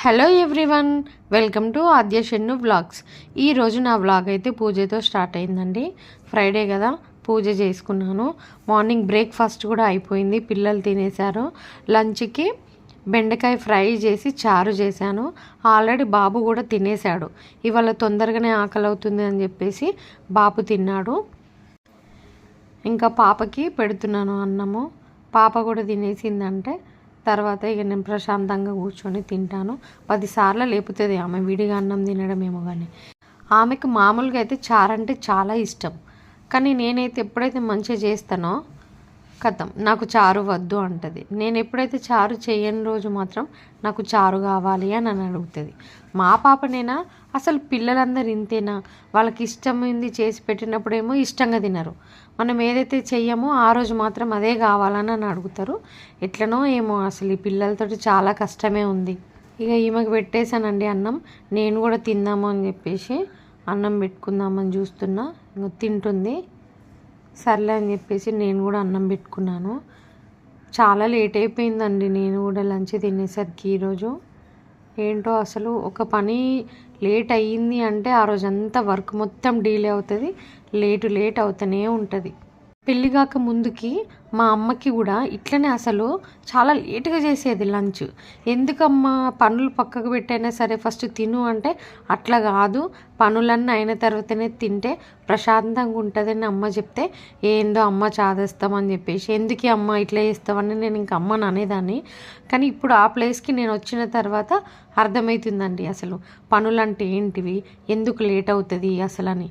Hello everyone welcome to Aadya Shennu vlogs ఈరోజు నా vlog అయితే పూజతో స్టార్ట్ అయిందండి. ఫ్రైడే కదా పూజ చేసుకున్నాను. మార్నింగ్ బ్రేక్ఫాస్ట్ కూడా అయిపోయింది. పిల్లలు తినేశారు. లంచ్కి బెండకాయ ఫ్రై చేసి చారు చేశాను. ఆల్రెడీ బాబు కూడా తినేశాడు. ఇవాళ తొందరగానే ఆకలి అవుతుంది అని చెప్పేసి బాబు తిన్నాడు. ఇంకా పాపకి పెడుతున్నాను అన్నము. పాప కూడా తినేసిందంటే తర్వాత ఇక నేను ప్రశాంతంగా కూర్చొని తింటాను. పదిసార్లు లేపుతుంది ఆమె విడిగా అన్నం తినడం ఏమో కానీ ఆమెకు మామూలుగా అయితే చారంటే చాలా ఇష్టం. కానీ నేనైతే ఎప్పుడైతే మంచిగా చేస్తానో కథం. నాకు చారు వద్దు అంటది. నేను ఎప్పుడైతే చారు చేయని రోజు మాత్రం నాకు చారు కావాలి అని అని అడుగుతుంది. మా పాపనేనా? అసలు పిల్లలందరూ ఇంతేనా? వాళ్ళకి ఇష్టమైంది చేసి పెట్టినప్పుడేమో ఇష్టంగా తినరు. మనం ఏదైతే చెయ్యమో ఆ రోజు మాత్రం అదే కావాలని అని అడుగుతారు. ఎట్లనో ఏమో అసలు ఈ పిల్లలతోటి చాలా కష్టమే ఉంది. ఇక ఈమెకు పెట్టేశానండి అన్నం. నేను కూడా తిందాము అని చెప్పేసి అన్నం పెట్టుకుందామని చూస్తున్నా. ఇంకా తింటుంది. సర్లే అని చెప్పేసి నేను కూడా అన్నం పెట్టుకున్నాను. చాలా లేట్ అయిపోయిందండి. నేను కూడా లంచ్ తినేసరికి ఈరోజు. ఏంటో అసలు ఒక పని లేట్ అయ్యింది అంటే ఆ రోజంతా వర్క్ మొత్తం డీలే అవుతుంది. లేటు లేట్ అవుతూనే ఉంటుంది. పెళ్ళి కాక ముందుకి మా అమ్మకి కూడా ఇట్లనే అసలు చాలా లేటుగా చేసేది లంచ్. ఎందుకమ్మా పనులు పక్కకు పెట్టైనా సరే ఫస్ట్ తిను అంటే అట్లా కాదు. పనులన్నీ అయిన తర్వాతనే తింటే ప్రశాంతంగా ఉంటుందని అమ్మ చెప్తే ఏందో అమ్మ చాదేస్తామని చెప్పేసి ఎందుకు అమ్మ ఇట్లా చేస్తామని నేను ఇంక అమ్మని అనేదాన్ని. కానీ ఇప్పుడు ఆ ప్లేస్కి నేను వచ్చిన తర్వాత అర్థమవుతుందండి అసలు పనులంటే ఏంటివి? ఎందుకు లేట్ అవుతుంది అసలు అని.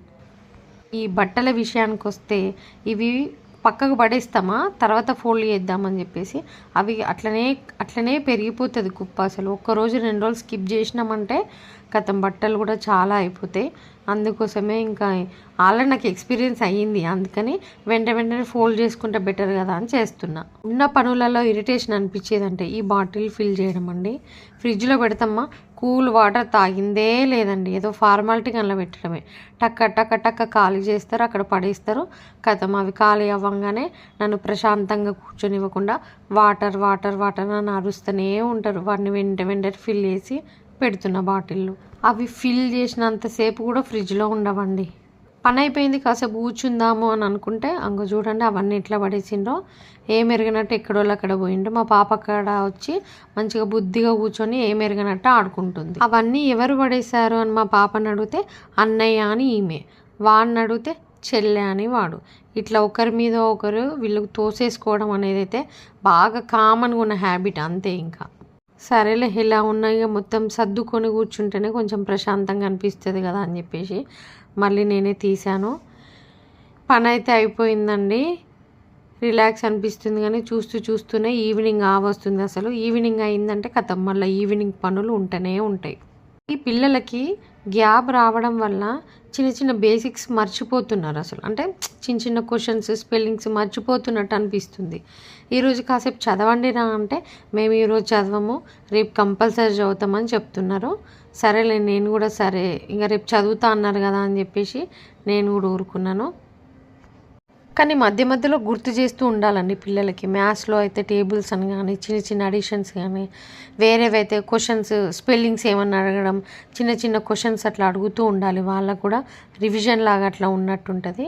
ఈ బట్టల విషయానికి వస్తే ఇవి పక్కకు పడేస్తామా? తర్వాత ఫోల్డ్ చేద్దామని చెప్పేసి అవి అట్లనే అట్లనే పెరిగిపోతుంది కుప్ప అసలు. ఒక్కరోజు రెండు రోజులు స్కిప్ చేసినామంటే గతం బట్టలు కూడా చాలా అయిపోతాయి అందుకోసమే ఇంకా ఆల్రెడీ నాకు ఎక్స్పీరియన్స్ అయ్యింది. అందుకని వెంట వెంటనే ఫోల్డ్ చేసుకుంటే బెటర్ కదా అని చేస్తున్నా. ఉన్న పనులలో ఇరిటేషన్ అనిపించేదంటే ఈ బాటిల్ ఫిల్ చేయడం అండి. ఫ్రిడ్జ్లో పెడతామా? కూల్ వాటర్ తాగిందే లేదండి. ఏదో ఫార్మాలిటీగా అందులో పెట్టడమే. టక్క టక్క టక్క ఖాళీ చేస్తారు అక్కడ పడేస్తారు. కథం అవి ఖాళీ అవ్వగానే నన్ను ప్రశాంతంగా కూర్చొనివ్వకుండా వాటర్ వాటర్ వాటర్ అని అరుస్తూనే ఉంటారు. వాటిని వెంట వెంటనే ఫిల్ చేసి పెడుతున్న బాటిల్లు అవి ఫిల్ చేసినంతసేపు కూడా ఫ్రిడ్జ్లో ఉండవండి. పని అయిపోయింది కాసేపు కూర్చుందాము అని అనుకుంటే అంగ చూడండి అవన్నీ ఎట్లా పడేసిండ్రో ఏం ఎరిగినట్టు ఎక్కడోళ్ళు అక్కడ పోయిండ్రు. మా పాప అక్కడ వచ్చి మంచిగా బుద్ధిగా కూర్చొని ఏం ఎరిగినట్టు ఆడుకుంటుంది. అవన్నీ ఎవరు పడేశారు? అని మా పాపని అడిగితే అన్నయ్య అని ఈమె. వాడిని అడిగితే చెల్లె అని వాడు. ఇట్లా ఒకరి మీద ఒకరు వీళ్ళు తోసేసుకోవడం అనేది అయితే బాగా కామన్గా ఉన్న హ్యాబిట్ అంతే ఇంకా. సరేలే ఇలా ఉన్నాయి మొత్తం సర్దుకొని కూర్చుంటేనే కొంచెం ప్రశాంతంగా అనిపిస్తుంది కదా అని చెప్పేసి మళ్ళీ నేనే తీశాను. పని అయితే అయిపోయిందండి. రిలాక్స్ అనిపిస్తుంది కానీ చూస్తూ చూస్తూనే ఈవినింగ్ వస్తుంది అసలు. ఈవినింగ్ అయిందంటే కథం. మళ్ళీ ఈవినింగ్ పనులు ఉంటూనే ఉంటాయి. ఈ పిల్లలకి గ్యాప్ రావడం వల్ల చిన్న చిన్న బేసిక్స్ మర్చిపోతున్నారు అసలు. అంటే చిన్న చిన్న క్వశ్చన్స్ స్పెల్లింగ్స్ మర్చిపోతున్నట్టు అనిపిస్తుంది. ఈరోజు కాసేపు చదవండి రా అంటే మేము ఈరోజు చదవము రేపు కంపల్సరీ చదువుతామని చెప్తున్నారు. సరేలే నేను కూడా సరే ఇంకా రేపు చదువుతా అన్నారు కదా అని చెప్పేసి నేను కూడా ఊరుకున్నాను. కానీ మధ్య మధ్యలో గుర్తు చేస్తూ ఉండాలండి పిల్లలకి. మ్యాథ్స్లో అయితే టేబుల్స్ అని కానీ చిన్న చిన్న అడిషన్స్ కానీ వేరేవైతే క్వశ్చన్స్ స్పెల్లింగ్స్ ఏమన్నా అడగడం చిన్న చిన్న క్వశ్చన్స్ అట్లా అడుగుతూ ఉండాలి. వాళ్ళకు కూడా రివిజన్ లాగా అట్లా ఉన్నట్టు ఉంటుంది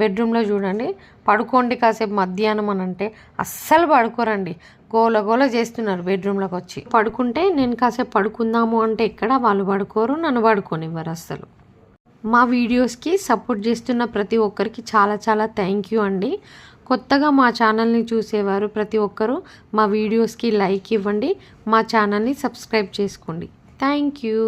బెడ్రూమ్లో చూడండి పడుకోండి కాసేపు మధ్యాహ్నం అని అంటే అస్సలు పడుకోరండి. గోల గోల చేస్తున్నారు బెడ్రూమ్లోకి వచ్చి. పడుకుంటే నేను కాసేపు పడుకుందాము అంటే ఎక్కడ వాళ్ళు పడుకోరు నన్ను పడుకోనివ్వరు అస్సలు. మా వీడియోస్కి సపోర్ట్ చేస్తున్న ప్రతి ఒక్కరికి చాలా చాలా థ్యాంక్ యూ అండి. కొత్తగా మా ఛానల్ని చూసేవారు ప్రతి ఒక్కరూ మా వీడియోస్కి లైక్ ఇవ్వండి మా ఛానల్ని సబ్స్క్రైబ్ చేసుకోండి. Thank you.